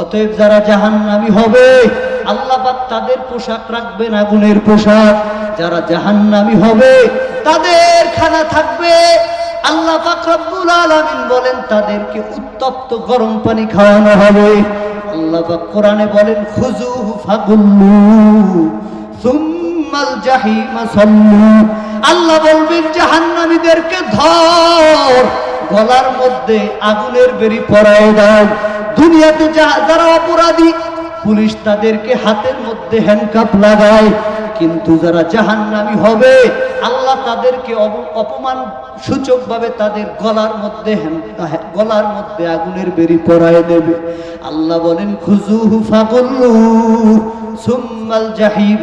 অতএব যারা জাহান্নামী হবে, আল্লাহ পাক তাদের পোশাক রাখবেন আগুনের পোশাক। যারা জাহান্নামী হবে, তাদের খানা থাকবে। আল্লাহ রব্বুল আলামিন বলেন, তাদেরকে উত্তপ্ত গরম পানি খাওয়ানো হবে। আল্লাহ কোরআনে বলেন খুজু ফাগুল্লু, সুম্মাল জাহিমা সাল্লু। আল্লাহ বলবেন, জাহান্নামীদেরকে ধর, গলার মধ্যে আগুনের বেরি পরায় দাও। দুনিয়াতে যারা অপরাধী, পুলিশ তাদেরকে হাতের মধ্যে হ্যান্ডকাপ লাগায়। কিন্তু যারা জাহান্নামী হবে, আল্লাহ তাদেরকে অপমান সূচকভাবে তাদের গলার মধ্যে গলার মধ্যে আগুনের বেরি পরায় দেবে। আল্লাহ বলেন খুজুহু ফাগুল্লু সুম্মাল জাহিম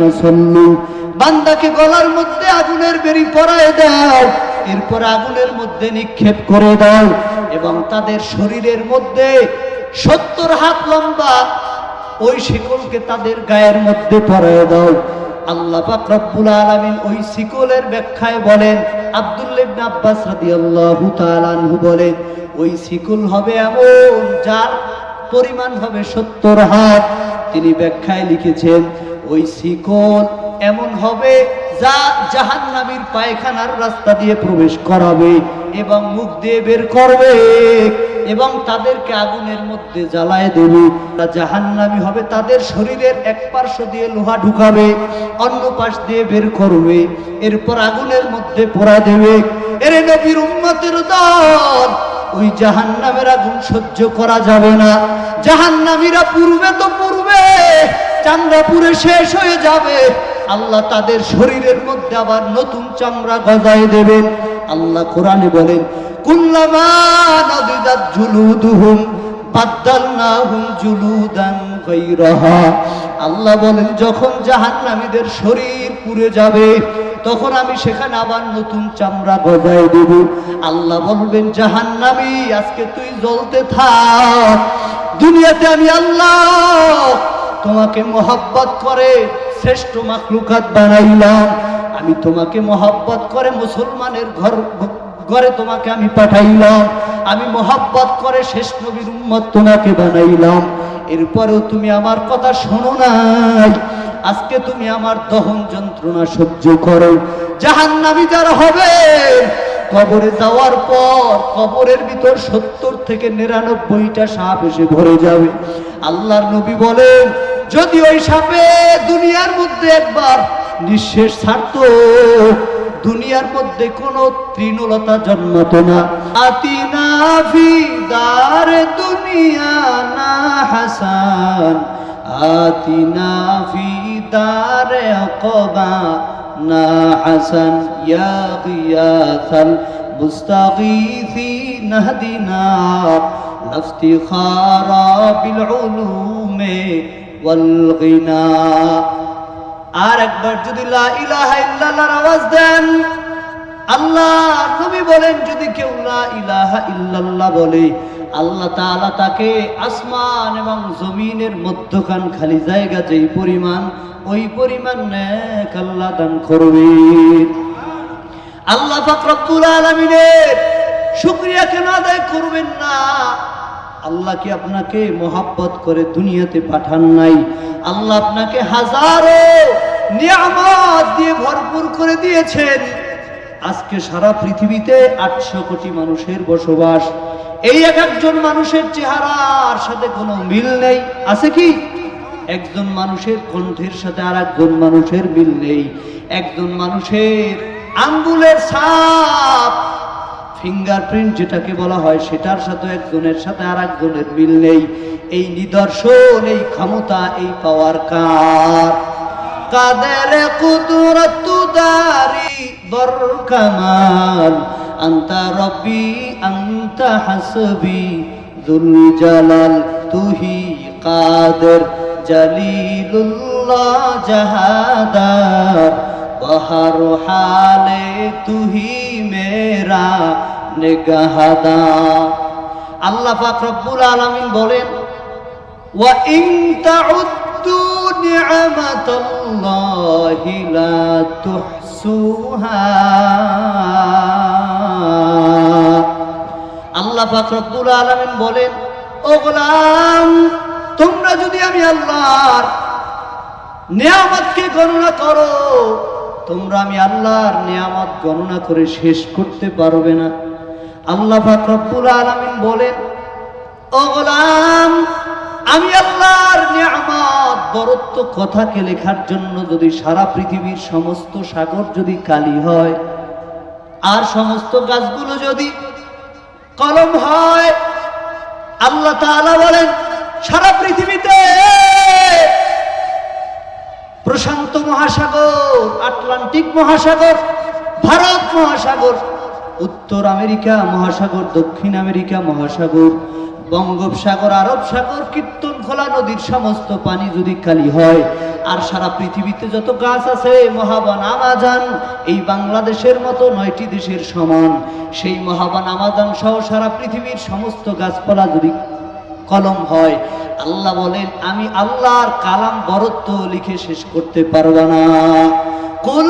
বান্দাকে গলার মধ্যে আগুনের বেরি পরায় দাও, এরপর আগুনের মধ্যে নিক্ষেপ করে দাও এবং তাদের শরীরের মধ্যে সত্তর হাত লম্বা। ওই শিকলকে তাদের গায়ের মধ্যে পরায় দাও। আল্লাহ পাক রব্বুল আলামিন ওই শিকলের ব্যাখ্যায় বলেন আব্দুল্লাহ আব্বাস রাদিয়াল্লাহু তাআলা আনহু বলেন, ওই শিকল হবে এমন যার পরিমাণ হবে সত্তর হাত। তিনি ব্যাখ্যায় লিখেছেন, ওই শিকল এমন হবে যা জাহান্নামীর পায়খানার রাস্তা দিয়ে প্রবেশ করাবে এবং মুখ দিয়ে বের করবে এবং তাদেরকে আগুনের মধ্যে জ্বালায় দেবে। তা জাহান্নামী হবে, তাদের শরীরের এক পার্শ্ব দিয়ে লোহা ঢুকাবে, অন্য পাশ দিয়ে বের করবে, এরপর আগুনের মধ্যে পোড়া দেবে। এর নবীর উম্মতের দল, ওই জাহান্নামের আগুন সহ্য করা যাবে না। জাহান্নামীরা পূর্বে তো পূর্বে চামড়া পুরে শেষ হয়ে যাবে। আল্লাহ তাদের শরীরের মধ্যে আবার নতুন চামড়া গজায় দেবেন। আল্লাহ কোরআনে বলেন, কুল্লামা গায়রাহা। আল্লাহ বলেন, যখন জাহান্নামীদের শরীর পুড়ে যাবে, তখন আমি সেখানে আবার নতুন চামড়া গজায় দেব। আল্লাহ বলবেন, জাহান্নামী, আজকে তুই জ্বলতে থাক। দুনিয়াতে আমি আল্লাহ তোমাকে মোহাব্বত করে শ্রেষ্ঠ মাখলুকাত বানাইলাম। আমি তোমাকে মোহাব্বত করে মুসলমানের ঘর ঘরে তোমাকে আমি পাঠাইলাম। আমি মোহাব্বত করে শেষ নবীর উম্মত তোমাকে বানাইলাম। এরপরেও তুমি আমার কথা শোনো নাই। আজকে তুমি আমার দহন যন্ত্রণা সহ্য করো। জাহান্নামী যারা হবে, কবরে যাওয়ার পর কবরের ভিতর সত্তর থেকে নিরানব্বইটা সাপ এসে ভরে যাবে। আল্লাহর নবী বলেন যদি ওই সাপে দুনিয়ার মধ্যে একবার নিঃশেষ ছাড়তো, দুনিয়ার মধ্যে কোনো তৃণলতা জন্মাতো না। আতিনা ফি দার দুনিয়া না হাসান। দার আকবা না হাসান। ইয়া আর একবার যদি লা ইলাহা ইল্লাল্লাহর আওয়াজ দেন, আল্লাহ নবী বলেন, যদি কেউ লা ইলাহা ইল্লাল্লাহ বলে, আল্লাহ তাআলা তাকে আসমান এবং জমিনের মধ্যখান খালি জায়গা যেই পরিমাণ, ওই পরিমাণ নেক আল্লাহ দান করবে। আল্লাহ পাক রব্বুল আলামিনের শুকরিয়া কেন আদায় করবেন না? আল্লাহ কি আপনাকে মোহাব্বত করে দুনিয়াতে পাঠান নাই? আল্লাহ আপনাকে হাজারো নিয়ামত দিয়ে ভরপুর করে দিয়েছেন। আজকে সারা পৃথিবীতে আটশো কোটি মানুষের বসবাস। এই এক একজন মানুষের চেহারার সাথে কোনো মিল নেই। আছে কি? একজন মানুষের কণ্ঠের সাথে আর একজন মানুষের মিল নেই। একজন মানুষের আঙ্গুলের ছাপ ফিঙ্গারপ্রিন্ট যেটাকে বলা হয়, সেটার সাথে একজনের সাথে আর একজনের মিল নেই। এই নিদর্শন, এই ক্ষমতা, এই পাওয়ার কার? কাদের কুদরত দারি বর কামাল আন্তা রব্বি, আন্তা হাসবি দুল জালাল তুহি কাদের? জলিলুল্লাহ জাহাদার, বহর হালে তুহি মেরা। নিগাহদা আল্লাহ পাক রব্বুল আলামিন বলেন, ওয়া ইন তাউদ্দু নি'মাতাল্লাহি লা তুহসুহা। আল্লাহ পাক রব্বুল আলামিন বলেন, ও গোলাম, তোমরা আল্লাহর নিয়ামতকে গণনা করো, তোমরা আমি আল্লাহর নিয়ামত গণনা করে শেষ করতে পারবে না। আল্লাহ পাক রব্বুল আলামিন বলেন, ও গোলাম, আমি আল্লাহর নিয়ামত, বরত্ব কথাকে লেখার জন্য যদি সারা পৃথিবীর সমস্ত সাগর যদি কালি হয়, আর সমস্ত গাছগুলো যদি কলম হয়, আল্লাহ তাআলা বলেন, সারা পৃথিবীতে প্রশান্ত মহাসাগর, আটলান্টিক মহাসাগর, ভারত মহাসাগর উত্তর আমেরিকা, মহাসাগর, দক্ষিণ আমেরিকা, মহাসাগর, বঙ্গোপসাগর আরব সাগর কীর্তন খোলা নদীর সমস্ত পানি যদি খালি হয়, আর সারা পৃথিবীতে যত গাছ আছে, মহাবান আমাজান, এই বাংলাদেশের মতো নয়টি দেশের সমান। সেই মহাবান আমাজান সহ সারা পৃথিবীর সমস্ত গাছপালা যদি কলম হয়, আল্লাহ বলেন, আমি আল্লাহর কালাম বরত্ব লিখে শেষ করতে পারব না। কুল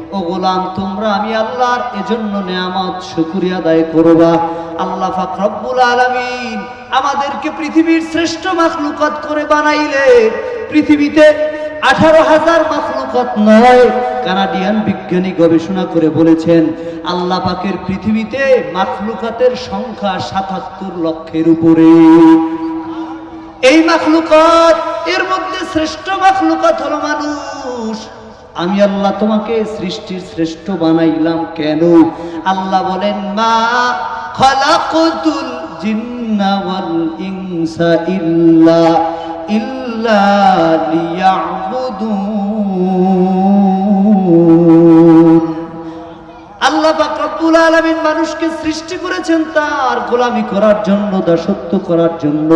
ও গোলাম, তোমরা আমি আল্লাহর এজন্য নেয়ামত, শুকরিয়া আদায় করবা। আল্লাহ পাক রব্বুল আলামিন আমাদেরকে পৃথিবীর শ্রেষ্ঠ মাখলুকাত করে বানাইলে পৃথিবীতে আঠারো হাজার মাখলুকাত নয়, কানাডিয়ান বিজ্ঞানী গবেষণা করে বলেছেন, আল্লাহ পাকের পৃথিবীতে মাখলুকাতের সংখ্যা সাতাত্তর লক্ষের উপরে। এই মাখলুকাত, এর মধ্যে শ্রেষ্ঠ মাখলুকাত হলো মানুষ। আমি আল্লাহ তোমাকে সৃষ্টির শ্রেষ্ঠ বানাইলাম কেন? আল্লাহ বলেন, মা ইনসা আল্লাহ রব্বুল আলামিন মানুষকে সৃষ্টি করেছেন তার গোলামি করার জন্য, দাসত্ব করার জন্য।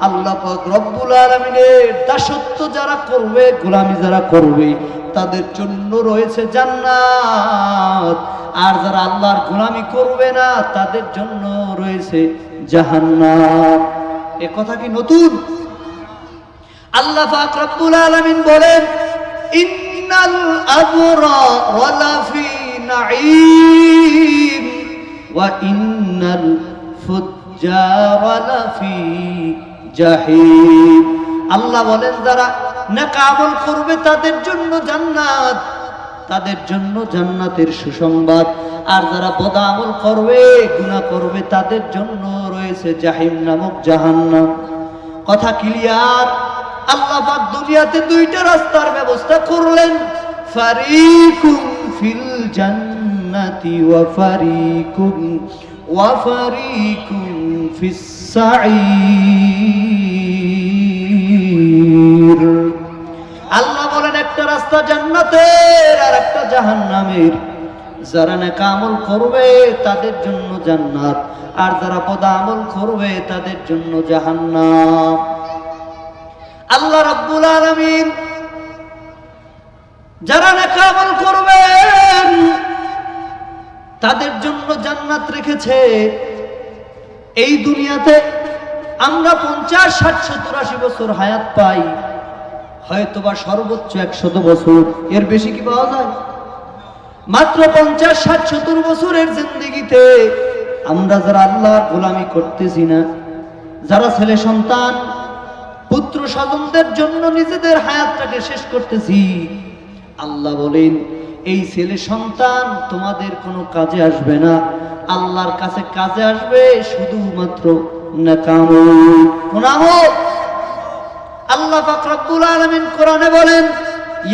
আল্লাহ রব্বুল আলামিনের দাসত্ব যারা করবে, গোলামি যারা করবে তাদের জন্য রয়েছে জান্নাত। আর যারা আল্লাহর গোলামি করবে না, তাদের জন্য রয়েছে জাহান্নাম। এ কথা কি নতুন? আল্লাহ পাক রব্বুল আলামিন বলেন, ইন্নাল আবরার লাফি নাঈম, ওয়া ইন্নাল ফুজ্জার লাফি জাহিম। আল্লাহ বলেন, যারা নেক আমল করবে তাদের জন্য জান্নাত। তাদের জন্য জান্নাতের সুসংবাদ। আর যারা বদ আমল করবে, গুনাহ করবে, তাদের জন্য রয়েছে জাহিম নামক জাহান্নাম। কথা ক্লিয়ার? আল্লাহ দুনিয়াতে দুইটা রাস্তার ব্যবস্থা করলেন। ফারিকুম ফিল জান্নাতি ওয়া ফারিকুম ওয়া ফারিকুম ফিস সাঈর আল্লাহ বলেন, একটা রাস্তা জান্নাতের আর একটা জাহান্নামের। যারা নেক আমল করবে, তাদের জন্য জান্নাত। আর যারা পদ আমল করবে, তাদের জন্য জাহান্নাম। আল্লাহ রাব্বুল আলামিন, যারা নেক আমল করবেন তাদের জন্য জান্নাত রেখেছে। এই দুনিয়াতে আমরা পঞ্চাশ, ষাট, সত্তর বছর হায়াত পাই। হয়তোবা সর্বোচ্চ একশত বছর। এর বেশি কি পাওয়া যায়? মাত্র পঞ্চাশ, ষাট, সত্তর বছরের জিন্দিগিতে আমরা যারা আল্লাহর গোলামি করতেছি না, যারা ছেলে সন্তান, পুত্র স্বজনদের জন্য নিজেদের হায়াতটাকে শেষ করতেছি, আল্লাহ বলেন, এই ছেলে সন্তান তোমাদের কোনো কাজে আসবে না। আল্লাহর কাছে কাজে আসবে শুধুমাত্র আমল আল্লাহ পাক রব্বুল আলামিন কোরআনে বলেন,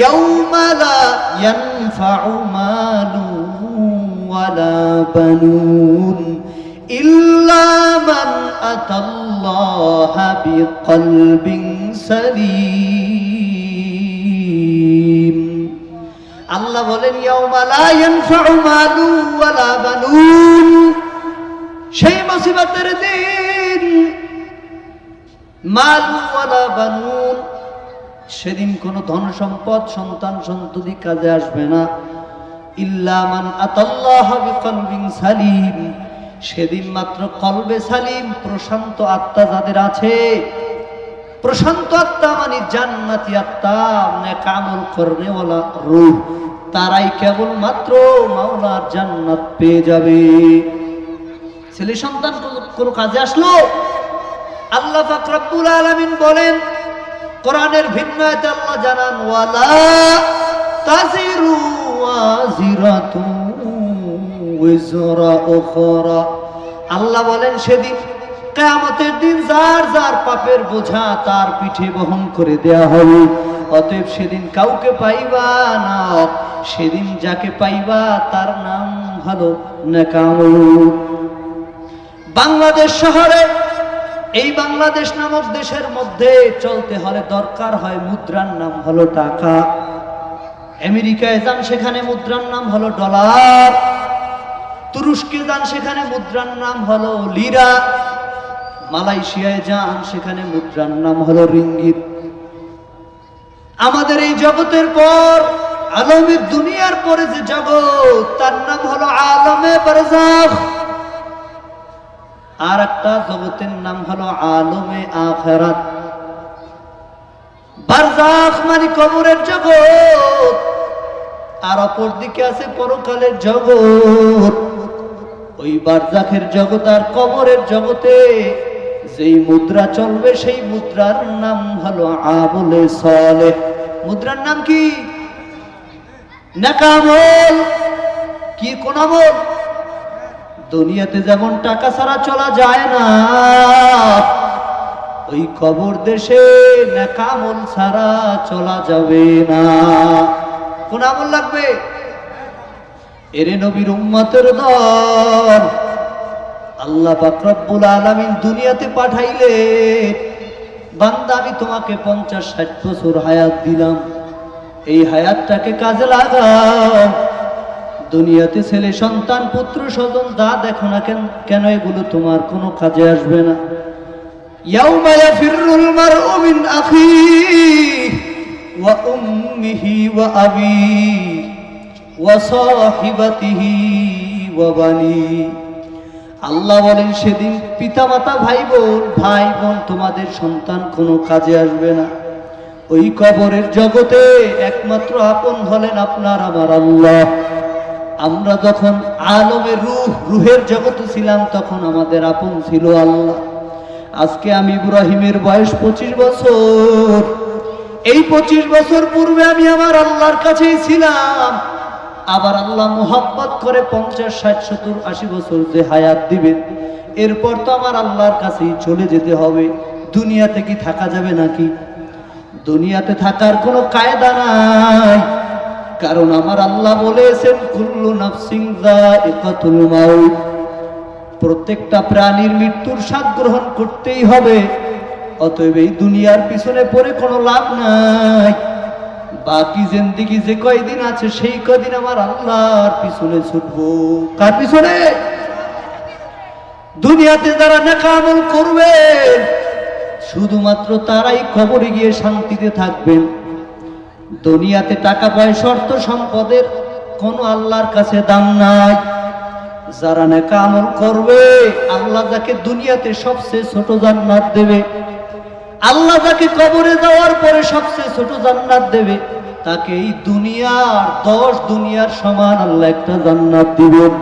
ইয়াউমা লা ইয়ানফাউ মালু ওয়ালা বানুন ইল্লা মান আতাল্লাহা বিকলবিন সালিম। আল্লাহ বলেন, ইয়াউমা লা ইয়ানফাউ মালু ওয়ালা বানুন সেই মুসিবতের দিন মালু ওয়ালা বানুন, সেদিন কোনো ধন সম্পদ, সন্তান, সন্ততি কাজে আসবে না। ইল্লামান আতাল্লাহ বিকলবিন সালিম, সেদিন মাত্র কলবে সালিম, প্রশান্ত আত্মা যাদের আছে। প্রশান্ত আত্মা মানে জান্নাতি আত্মা নেকামল করনেওয়ালা রূহ। তারাই কেবল মাত্র মাওলার জান্নাত পেয়ে যাবে। ছেলে সন্তান কোনো- কাজে আসলো? আল্লাহ পাক রব্বুল আলামিন বলেন, কোরআনের ভিন্ন আল্লাহ জানান, ওয়ালা তাজিরু ওয়াজিরাতু ওয়াজরা উখরা। আল্লাহ বলেন, সেদিন কিয়ামতের দিন যার যার পাপের বোঝা তার পিঠে বহন করে দেয়া হবে। অতএব সেদিন কাউকে পাইবা না। সেদিন যাকে পাইবা তার নাম হলো নেকামল বাংলাদেশ শহরে, এই বাংলাদেশ নামক দেশের মধ্যে চলতে হলে দরকার হয় মুদ্রার নাম হলো টাকা। আমেরিকায় যান সেখানে মুদ্রার নাম হলো ডলার। তুরস্কে যান সেখানে মুদ্রার নাম হলো লিরা। মালয়েশিয়ায় যান সেখানে মুদ্রার নাম হলো রিঙ্গিত। আমাদের এই জগতের পর আলমের দুনিয়ার পরে যে জগৎ, তার নাম হলো আলমে বারজাখ আর একটা জগতের নাম হলো আলমে আখেরাত। মানে কবরের জগৎ, আর অপর দিকে আছে পরকালের জগৎ। ওই বারজাখের জগৎ আর কবরের জগতে যেই মুদ্রা চলবে, সেই মুদ্রার নাম হলো আবলে সলে মুদ্রার নাম কি? নাকামল কি কোন আমল? দুনিয়াতে যেমন টাকা ছাড়া চলা যায় না, ওই কবর দেশে নাকামল ছাড়া চলা যাবে না। কোন আমল লাগবে? এরে নবীর উম্মতের দল, আল্লাহ পাক রব্বুল আলামিন দুনিয়াতে পাঠাইলে, বান্দা, আমি তোমাকে পঞ্চাশ ষাট বছর হায়াত দিলাম। এই হায়াতটাকে কাজে লাগাও। দুনিয়াতে ছেলে, সন্তান, পুত্র, স্বজন যা দেখো না কেন কেন এগুলো তোমার কোনো কাজে আসবে না? ইয়াউমা ইয়াফিরুল মারউ মিন আখিহি ওয়া উম্মিহি ওয়া আবিহি ওয়া সাহিবাতিহি ওয়া বানিহি আল্লাহ বলেন, সেদিন পিতা মাতা ভাই বোন ভাই বোন তোমাদের সন্তান কোনো কাজে আসবে না। ওই কবরের জগতে একমাত্র আপন হলেন আপনার আমার আল্লাহ। আমরা যখন আলমের রুহ, রুহের জগতে ছিলাম, তখন আমাদের আপন ছিল আল্লাহ। আজকে আমি ইব্রাহিমের বয়স পঁচিশ বছর। এই পঁচিশ বছর পূর্বে আমি আমার আল্লাহর কাছেই ছিলাম। আবার আল্লাহ মোহাব্বত করে পঞ্চাশ, ষাট, সত্তর, আশি বছর যে হায়াত দিবেন এরপর তো আমার আল্লাহর কাছেই চলে যেতে হবে। দুনিয়াতে কি থাকা যাবে নাকি? দুনিয়াতে থাকার কোনো কায়দা নাই। কারণ আমার আল্লাহ বলেছেন, কুল্লু নাফসিং যায়িকাতুল মাউত। প্রত্যেকটা প্রাণীর মৃত্যুর স্বাদ গ্রহণ করতেই হবে। অতএব এই দুনিয়ার পিছনে পড়ে কোনো লাভ নাই। বাকি জিন্দিগি যে কয়দিন আছে, সেই কদিন আমার আল্লাহর পিছনে ছুটবো। কার পিছনে? দুনিয়াতে যারা নেকামল করবে শুধুমাত্র তারাই কবরে গিয়ে শান্তিতে থাকবেন। দুনিয়াতে টাকা পয়সা, অর্থ সম্পদের কোনো আল্লাহর কাছে দাম নাই। যারা নেকা আমল করবে, আল্লাহ যাকে দুনিয়াতে সবচেয়ে ছোট জান্নাত দেবে। আল্লাহ যাকে কবরে যাওয়ার পরে সবচেয়ে ছোট জান্নাত দেবে। তাকে এই দুনিয়ার দশ দুনিয়ার সমান আল্লাহ একটা জান্নাত দিবেন।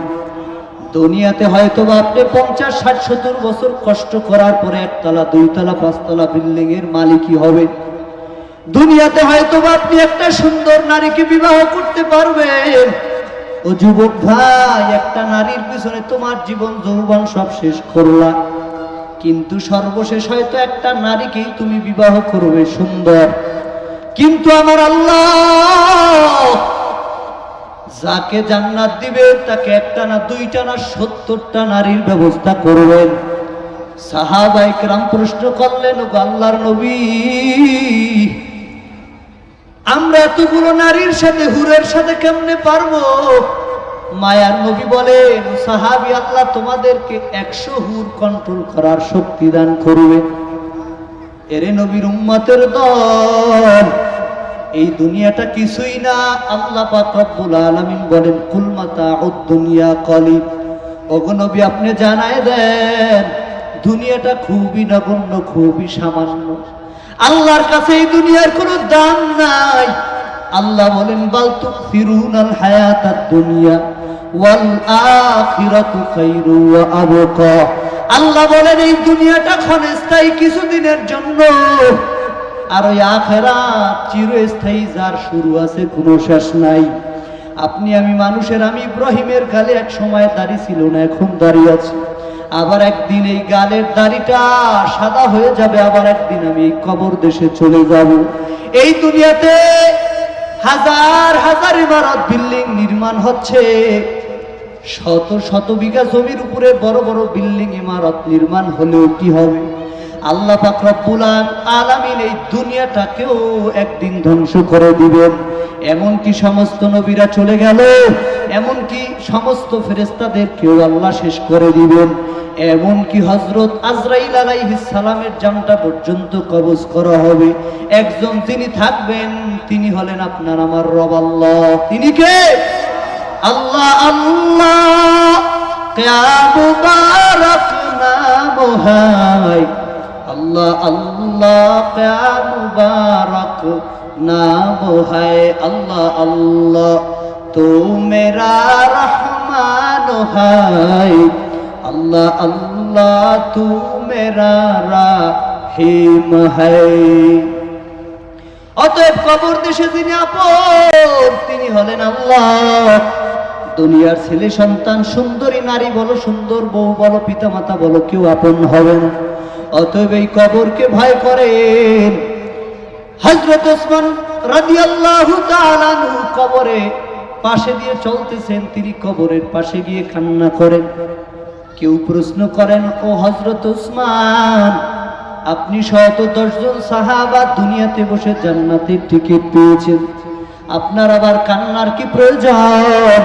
দুনিয়াতে হয়তো আপনি পঞ্চাশ, ষাট, সত্তর বছর কষ্ট করার পরে একতলা, দুইতলা, পাঁচতলা বিল্ডিং এর মালিকই হবে দুনিয়াতে হয়তো আপনি একটা সুন্দর নারীকে বিবাহ করতে পারবেন। ও যুবক ভাই, একটা নারীর পিছনে তোমার জীবন, যৌবন সব শেষ করলা। কিন্তু সর্বশেষ হয়তো একটা নারীকেই তুমি বিবাহ করবে সুন্দর। কিন্তু আমার আল্লাহ যাকে জান্নাত দিবে, তাকে একটা না দুইটা না সত্তরটা নারীর ব্যবস্থা করবেন। সাহাবাই রাম প্রশ্ন করলেন ও আল্লাহর নবী আমরা এতগুলো নারীর সাথে, হুরের সাথে কেমনে পারব? মায়ার নবী বলেন, সাহাবি আল্লাহ তোমাদেরকে একশো হুর কন্ট্রোল করার শক্তি দান করবে। এরে নবীর উম্মতের দল, এই দুনিয়াটা কিছুই না। আল্লাহ পাক রব্বুল আলামিন বলেন, কুল মাতাউদ দুনিয়া ওগো নবী, আপনি জানায় দেন, দুনিয়াটা খুবই নগণ্য, খুবই সামান্য। আল্লাহর কাছে এই দুনিয়ার কোনো দাম নাই। আল্লাহ বলেন, বাল তুকসিরুনাল হায়াতাদ দুনিয়া ওয়াল আখিরাতু খায়রু ওয়া আবকা। আল্লাহ বলেন, এই দুনিয়াটা ক্ষণস্থায়ী কিছুদিনের জন্য। আর ওই আখেরাত চিরস্থায়ী যার শুরু আছে, কোনো শেষ নাই। আপনি আমি মানুষের, আমি ইব্রাহিমের কালে এক সময় দাঁড়িয়ে ছিল না এখন দাঁড়িয়ে আছে। আবার একদিন এই গালের দাড়িটা সাদা হয়ে যাবে, আবার একদিন আমি কবর দেশে চলে যাব। এই দুনিয়াতে হাজার হাজার ইমারত বিল্ডিং নির্মাণ হচ্ছে। শত শত বিঘা জমির উপরে বড় বড় বিল্ডিং ইমারত নির্মাণ হলেও কি হবে? আল্লাহ আলামিন এই দুনিয়াটাকেও একদিন ধ্বংস করে দিবেন। এমন কি সমস্ত নবীরা চলে গেল। এমন সমস্ত ফেরেস্তাদের কেউ আল্লাহ শেষ করে দিবেন। এমনকি হজরত আজরাইল আলাইহিস সালামের জামটা পর্যন্ত কবজ করা হবে। একজন তিনি থাকবেন, তিনি হলেন আপনার আমার রব আল্লাহ। তিনি কে? আল্লাহ আল্লাহ। আল্লাহ আল্লাহ। ক্যা মুবারক নাম হায়। আল্লাহ আল্লাহ। হায়। আল্লাহ আল্লাহ তু মেরা রাহিম হায়। অতএব কবর দেশে যিনি আপন, তিনি হলেন আল্লাহ। দুনিয়ার ছেলে সন্তান, সুন্দরী নারী বলো, সুন্দর বউ বলো, পিতামাতা বলো, কেউ আপন হবে না অতএব এই কবরকে ভয় করেন। হজরত ওসমান তাআলা আনহু কবরে পাশে দিয়ে চলতেছেন, তিনি কবরের পাশে গিয়ে কান্না করেন। কেউ প্রশ্ন করেন, ও হজরত উসমান, আপনি শত দশজন সাহাবা দুনিয়াতে বসে জান্নাতের টিকিট পেয়েছেন। আপনার আবার কান্নার কি প্রয়োজন?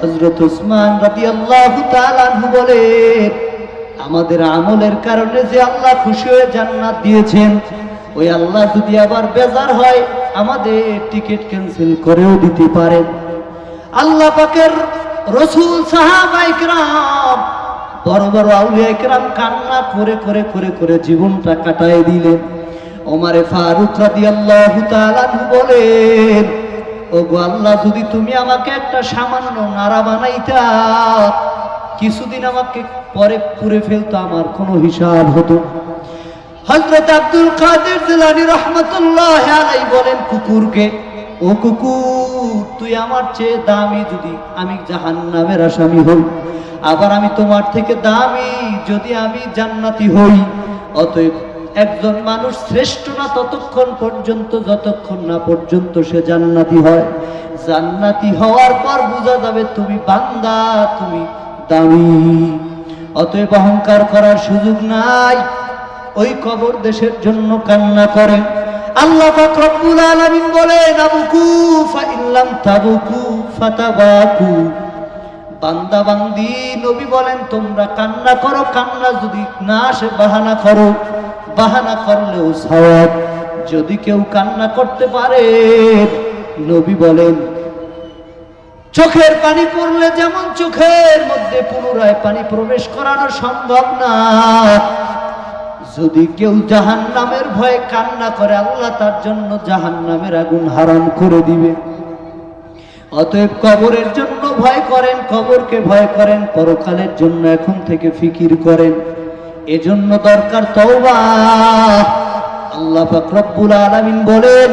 হজরত উসমান রাদি আল্লাহ বলেন, আমাদের আমলের কারণে যে আল্লাহ খুশি হয়ে জান্নাত দিয়েছেন, ওই আল্লাহ যদি আবার বেজার হয়, আমাদের টিকিট ক্যান্সেল করেও দিতে পারেন। আল্লাহ পাকের রসুল সাহাবাইকরাম বড় বড় আউলিয়া ইকরাম কান্না করে করে করে করে জীবনটা কাটায় দিলেন। ওমারে ফারুক রাদিয়াল্লাহু তাআলা বলেন ও গো আল্লাহ, যদি তুমি আমাকে একটা সামান্য নাড়া বানাইতা, কিছুদিন আমাকে পরে পুরে ফেলতো, আমার কোনো হিসাব হতো হযরত আব্দুল কাদের জিলানী রাহমাতুল্লাহ আলাই বলেন, কুকুরকে ও কুকুর তুই আমার চেয়ে দামি যদি আমি জাহান্নামের আসামি হই, আবার আমি তোমার থেকে দামি যদি আমি জান্নাতি হই। অতএব একজন মানুষ শ্রেষ্ঠ না ততক্ষণ পর্যন্ত, যতক্ষণ না পর্যন্ত সে জান্নাতি হয়। জান্নাতি হওয়ার পর বোঝা যাবে তুমি বান্দা, তুমি দামি। অতএব অহংকার করার সুযোগ নাই। ওই কবর দেশের জন্য কান্না করেন আল্লাহ রব্বুল আলামিন বলেন আবুকু ফা ইল্লাম তাবুকু ফাতাবাকু। বান্দা বান্দি নবী বলেন, তোমরা কান্না করো, কান্না যদি না আসে, বাহানা করো। বাহানা করলেও সওয়াব। যদি কেউ কান্না করতে পারে, নবী বলেন, চোখের পানি পড়লে যেমন চোখের মধ্যে পুনরায় পানি প্রবেশ করানো সম্ভব না। যদি কেউ জাহান নামের ভয়ে কান্না করে, আল্লাহ তার জন্য জাহান নামের আগুন হারাম করে দিবে। অতএব কবরের জন্য ভয় করেন, কবরকে ভয় করেন, পরকালের জন্য এখন থেকে ফিকির করেন। এজন্য দরকার তওবা। আল্লাহ পাক রব্বুল আলামিন বলেন,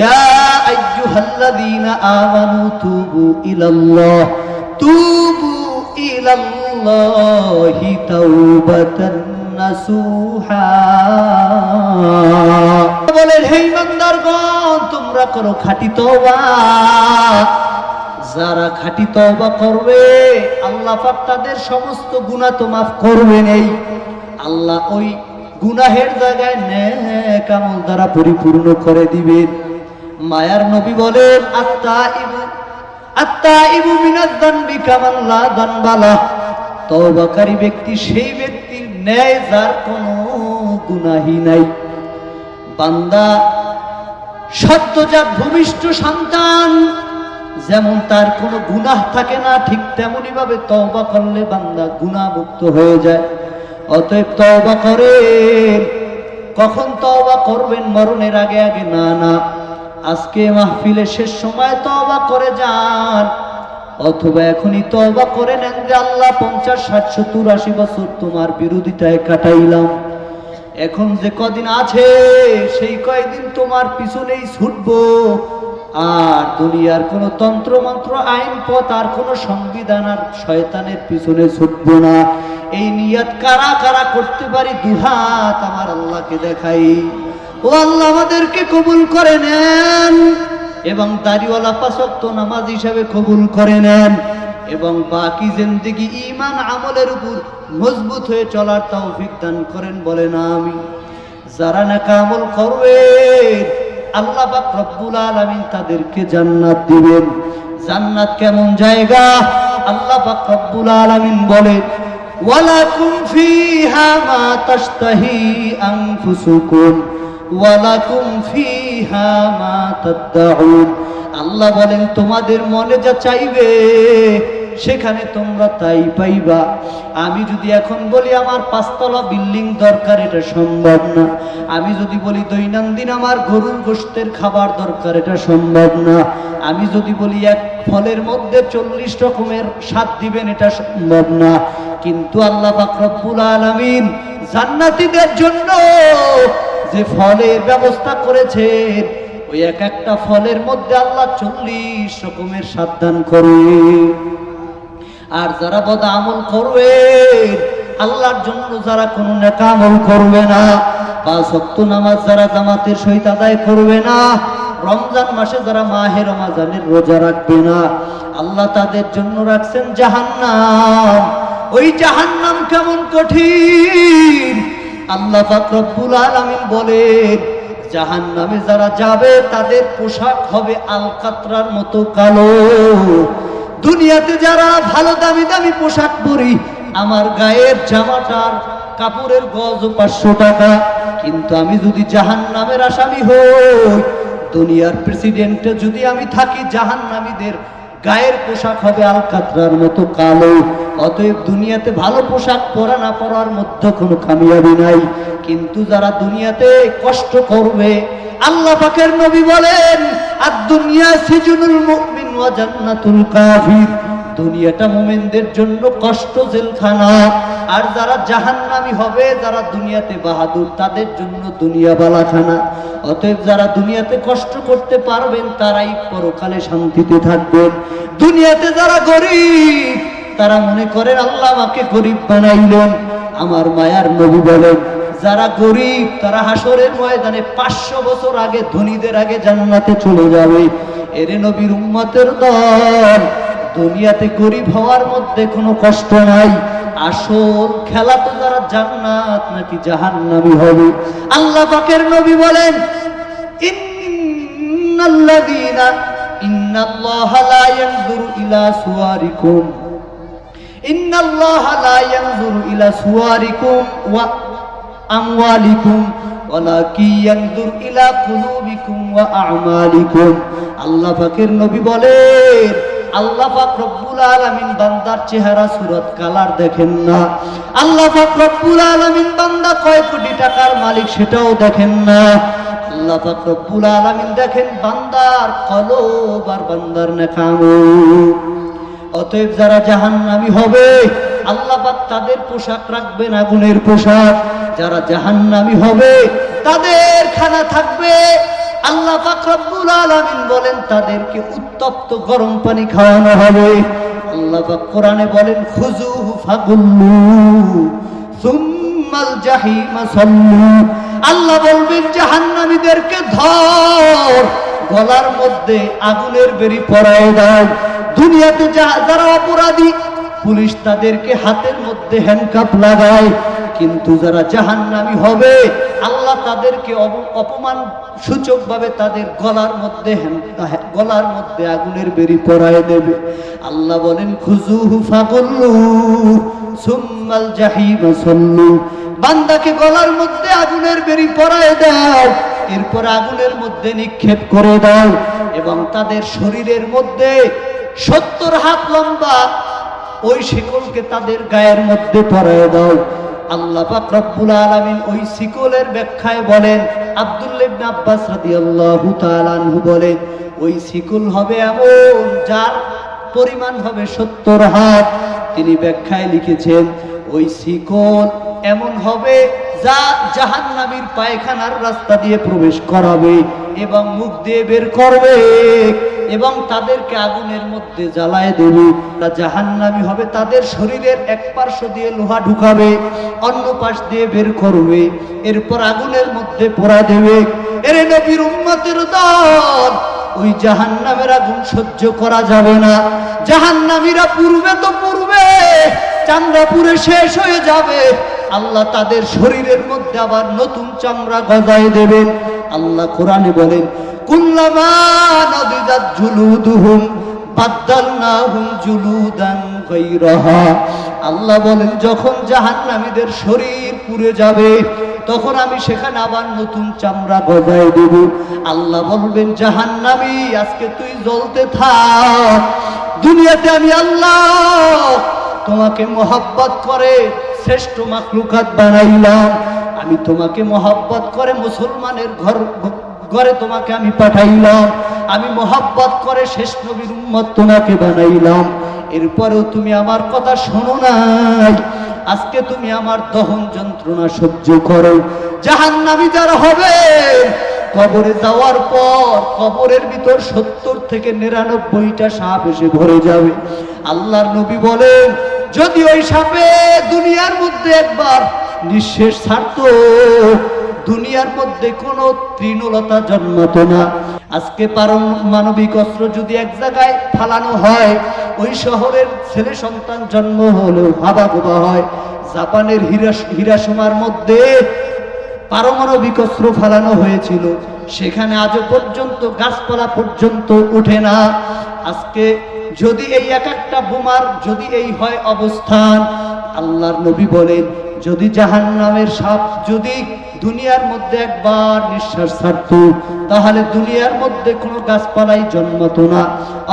ইয়া আইয়ুহাল্লাযীনা আমানু তুবু ইলাল্লাহ, তুবু ইলাল্লাহি তাওবাতান নাসুহা তোমরা করো যারা করবে, আল্লাহ তাদের সমস্ত তো আল্লাহ ওই গুনাহের জায়গায় দ্বারা পরিপূর্ণ করে দিবেন। মায়ার নবী বলেন আত্মা ইবু আত্মা ইবু মিনাদ দানবি কামান লা দানবালা তওবাকারী ব্যক্তি সেই ব্যক্তির ন্যায় যার কোনো গুনাহি নাই। বান্দা সত্যজাত ভূমিষ্ঠ সন্তান, যেমন তার কোনো গুনাহ থাকে না, ঠিক ভাবে করলে বান্দা গুনাহ মুক্ত হয়ে যায়। অতএব করেন কখন তওবা করবেন? মরণের আগে আগে? না না। আজকে মাহফিলের শেষ সময় তওবা করে যান। অথবা এখনই তওবা করে নেন যে আল্লাহ পঞ্চাশ, ষাট, সত্তর, আশি বছর তোমার বিরোধিতায় কাটাইলাম। এখন যে কদিন আছে, সেই কয়দিন তোমার পিছনেই ছুটব। আর দুনিয়ার কোনো তন্ত্র মন্ত্র, আইন, পথ আর কোনো সংবিধান আর শয়তানের পিছনে ছুটব না। এই নিয়াত কারা কারা করতে পারি, দুহাত আমার আল্লাহকে দেখাই। ও আল্লাহ, আমাদেরকে কবুল করে নেন এবং দাড়িওয়ালা পাশক্ত নামাজ হিসাবে কবুল করে নেন। এবং বাকি জিন্দিগি ইমান আমলের উপর মজবুত হয়ে চলার তৌফিক দান করেন বলেন আমি যারা নাকা আমল করবে, আল্লাহ পাক রব্বুল আলামিন তাদেরকে জান্নাত দিবেন। জান্নাত কেমন জায়গা? আল্লাহ পাক রব্বুল আলামিন বলেন, ওয়ালাকুম ফিহা মা তাশতাহি আনফুসুকুম, ওয়ালাকুম ফিহা মা তাদউন আল্লাহ বলেন, তোমাদের মনে যা চাইবে সেখানে তোমরা তাই পাইবা। আমি যদি এখন বলি আমার পাঁচতলা বিল্ডিং দরকার, এটা সম্ভব না। আমি যদি বলি দৈনন্দিন আমার গরুর গোষ্ঠের খাবার দরকার, এটা সম্ভব না। আমি যদি বলি এক ফলের মধ্যে চল্লিশ রকমের স্বাদ দিবেন, এটা সম্ভব না। কিন্তু আল্লাহ বাকরবুল আলমিন জান্নাতীদের জন্য যে ফলের ব্যবস্থা করেছেন, ওই এক একটা ফলের মধ্যে আল্লাহ চল্লিশ রকমের সাবধান করে আর যারা বদ আমল করবে, আল্লাহর জন্য যারা কোনো নেকা আমল করবে না বা সত্য নামাজ যারা জামাতের সহিত আদায় করবে না, রমজান মাসে যারা মাহে রমাজানের রোজা রাখবে না, আল্লাহ তাদের জন্য রাখছেন জাহান্নাম। ওই জাহান্নাম কেমন কঠিন? আল্লাহ রব্বুল আলামিন বলেন জাহান নামে যারা যাবে, তাদের পোশাক হবে আলকাতরার মতো কালো। দুনিয়াতে যারা ভালো দামি দামি পোশাক পরি, আমার গায়ের জামাটার কাপড়ের গজ পাঁচশো টাকা। কিন্তু আমি যদি জাহান নামের আসামি হই, দুনিয়ার প্রেসিডেন্টে যদি আমি থাকি জাহান নামীদের গায়ের পোশাক হবে আলকাতরার মতো কালো। অতএব দুনিয়াতে ভালো পোশাক পরা না পরার মধ্যে কোনো কামিয়াবি নাই। কিন্তু যারা দুনিয়াতে কষ্ট করবে, আল্লাহ পাকের নবী বলেন আর দুনিয়া সিজনুল মুমিন ওয়া জান্নাতুল কাফির। দুনিয়াটা মুমিনদের জন্য কষ্ট জেলখানা। আর যারা জাহান্নামী হবে, যারা দুনিয়াতে বাহাদুর, তাদের জন্য দুনিয়া বালাখানা। অতএব যারা দুনিয়াতে কষ্ট করতে পারবেন, তারাই পরকালে শান্তিতে থাকবেন। দুনিয়াতে যারা গরিব, তারা মনে করেন, আল্লাহ আমাকে গরিব বানাইলেন। আমার মায়ার নবী বলেন, যারা গরিব, তারা হাসরের ময়দানে পাঁচশো বছর আগে ধনীদের আগে জান্নাতে চলে যাবে। এরে নবীর উম্মতের দল। দুনিয়াতে গরিব হওয়ার মধ্যে কোনো কষ্ট নাই। আসল খেলা তো যারা জান্নাত নাকি জাহান্নামি হবে। আল্লাহ পাকের নবী বলেন, ইন্নাল্লাযীনা, ইন্নাল্লাহা লা ইয়ানজুরু ইলা সুওয়ারিকুম। ইন্নাল্লাহা লা ইয়ানজুরু ইলা সুওয়ারিকুম ওয়া আমওয়ালিকুম ওয়ালাকি ইয়ানজুর ইলা কুলুবিকুম ওয়া আ'মালিকুম। আল্লাহ পাকের নবী বলেন আলামিন বান্দার চেহারা, সুরত, কালার দেখেন না। আলামিন কোটি টাকার মালিক সেটাও দেখেন না। আলামিন দেখেন বান্দার বান্দার অতএব যারা জাহান্নামী হবে, আল্লাহ তাদের পোশাক রাখবেন, আগুনের পোশাক। যারা জাহান্নামী হবে, তাদের খানা থাকবে। আল্লাহ পাক রব্বুল আলামিন বলেন, তাদেরকে উত্তপ্ত গরম পানি খাওয়ানো হবে। আল্লাহ পাক কোরআনে বলেন খুজুহু ফাগুল্লু, সুম্মাল জাহিমা সাল্লু। আল্লাহ বলবেন, জাহান্নামীদেরকে ধর, গলার মধ্যে আগুনের বেরি পরায় দাও। দুনিয়াতে যারা অপরাধী পুলিশ তাদেরকে হাতের মধ্যে হ্যান্ডকাপ লাগায়। কিন্তু যারা জাহান্নামী হবে, আল্লাহ তাদেরকে অপমান সূচক ভাবে তাদের গলার মধ্যে গলার মধ্যে আগুনের বেরি পরায় দেবে। আল্লাহ বলেন খুজুহু ফাগুল্লু সুম্মাল জাহিম সল্লু বান্দাকে গলার মধ্যে আগুনের বেরি পরায় দাও, এরপর আগুনের মধ্যে নিক্ষেপ করে দাও এবং তাদের শরীরের মধ্যে সত্তর হাত লম্বা ওই শিকলকে তাদের গায়ের মধ্যে পরায় দাও। আল্লাহ পাক রব্বুল আলামিন ওই শিকলের ব্যাখ্যায় বলেন, আব্দুল্লাহ আব্বাস রাদিয়াল্লাহু তাআলা আনহু বলেন, ওই শিকল হবে এমন, যার পরিমাণ হবে সত্তর হাত। তিনি ব্যাখ্যায় লিখেছেন, ওই শিকল এমন হবে, যা জাহান্নামীর পায়খানার রাস্তা দিয়ে প্রবেশ করাবে এবং মুখ দিয়ে বের করবে। এবং তাদেরকে আগুনের মধ্যে জ্বালায় দেবে। তা জাহান্নামী হবে, তাদের শরীরের এক পার্শ্ব দিয়ে লোহা ঢুকাবে, অন্য পাশ দিয়ে বের করবে, এরপর আগুনের মধ্যে পোড়া দেবে। এর নবীর উম্মতের দল, ওই জাহান্নামের আগুন সহ্য করা যাবে না। জাহান্নামীরা পূর্বে তো পূর্বে, চান্দাপুরে শেষ হয়ে যাবে। আল্লাহ তাদের শরীরের মধ্যে আবার নতুন চামড়া গজায় দেবেন। আল্লাহ কোরআনে বলেন, কুল্লামা আল্লাহ বলেন, যখন জাহান্নামীদের শরীর পুড়ে যাবে, তখন আমি সেখানে আবার নতুন চামড়া গজায় দেব। আল্লাহ বলবেন, জাহান্নামী, আজকে তুই জ্বলতে থাক। দুনিয়াতে আমি আল্লাহ তোমাকে মোহাব্বত করে শ্রেষ্ঠ মাকলুকাত বানাইলাম। আমি তোমাকে মোহাব্বত করে মুসলমানের ঘর ঘরে তোমাকে আমি পাঠাইলাম। আমি মোহাব্বত করে শেষ নবীর উম্মত তোমাকে বানাইলাম। এরপরেও তুমি আমার কথা শোনো নাই। আজকে তুমি আমার দহন যন্ত্রণা সহ্য করো। জাহান্নামী যারা হবে কবরে যাওয়ার পর কবরের ভিতর সত্তর থেকে নিরানব্বইটা সাপ এসে ভরে যাবে। আল্লাহর নবী বলেন, যদি ওই সাপে দুনিয়ার মধ্যে একবার নিঃশেষ ছাড়তো, দুনিয়ার মধ্যে কোনো তৃণলতা জন্মাতো না। আজকে পারমাণবিক অস্ত্র যদি এক জায়গায় ফালানো হয়, ওই শহরের ছেলে সন্তান জন্ম হলেও হাবা হয়। জাপানের হিরা হিরাসমার মধ্যে পারমাণবিক অস্ত্র ফালানো হয়েছিল। সেখানে আজও পর্যন্ত গাছপালা পর্যন্ত ওঠে না। আজকে যদি এই এক একটা বোমার যদি এই হয় অবস্থান, আল্লাহর নবী বলেন, যদি জাহান্নামের সাপ যদি দুনিয়ার মধ্যে একবার নিঃশ্বাস ছাড়ত, তাহলে দুনিয়ার মধ্যে কোনো গাছপালাই জন্মতো না।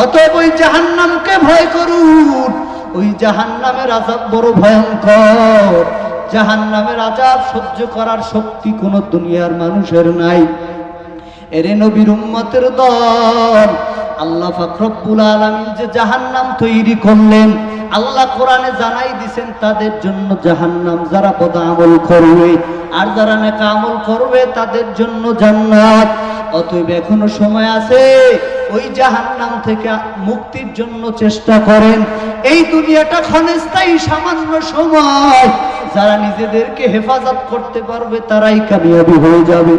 অতএব ওই জাহান্নামকে ভয় করুন। ওই জাহান্নামের আজাব বড় ভয়ঙ্কর। জাহান্নামের আজাব সহ্য করার শক্তি কোনো দুনিয়ার মানুষের নাই। এরে নবীর উম্মতের দল আল্লাহ ফাকরব্বুল আলামিন যে জাহান্নাম তৈরি করলেন, আল্লাহ কোরআনে জানাই দিছেন তাদের জন্য জাহান্নাম যারা পদ আমল করবে আর যারা নেকা আমল করবে তাদের জন্য জান্নাত। অতএব এখনও সময় আছে, ওই জাহান্নাম থেকে মুক্তির জন্য চেষ্টা করেন। এই দুনিয়াটা ক্ষণস্থায়ী সামান্য সময়, যারা নিজেদেরকে হেফাজত করতে পারবে তারাই কামিয়াবি হয়ে যাবে।